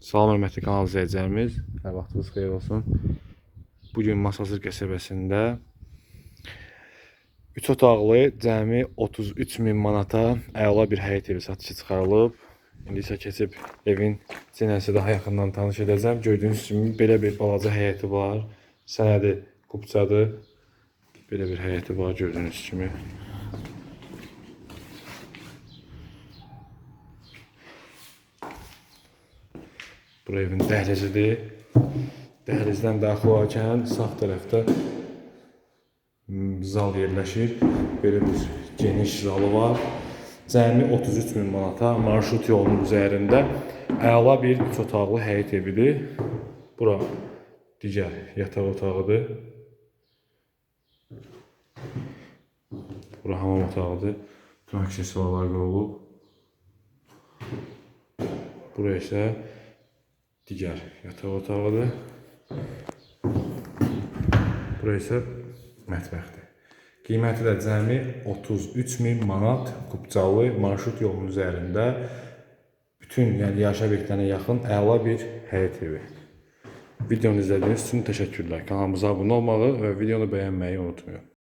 Salam hörmətli kanal izləyicilərimiz. Hər vaxtınız xeyir olsun. Bu gün Masazır qəsəbəsində 3 otaqlı cəmi 33 min manata əla bir həyət evi satışa çıxarılıb. İndi isə keçib evin cinəsi daha yaxından tanış edəcəm. Gördüyünüz kimi belə bir balaca həyəti var. Sənədi qubcadır. Belə bir həyəti var gördüyünüz kimi. Bura evin dəhlizidir. Dəhlizdən daxil olarkən sağ tərəfdə mm, zal yerləşir. Belə bir geniş zalı var. Cəmi 33 min manata marşrut yolunun üzərində əla bir 3 otaqlı həyət evidir. Bura digər yataq otağıdır. Bura hamam otağıdır. Bütün aksesuarlar qoyulub. Bura isə digər yataq otağıdır. Bura isə mətbəxdir. Qiyməti də cəmi 33 min manat kubcalı marşrut yolunun üzərində bütün yəni yaşayış obyektlərinə yaxın əla bir həyət evi. Videonu izlədiyiniz üçün təşəkkürlər. Kanalımıza abunə olmağı və videonu bəyənməyi unutmayın.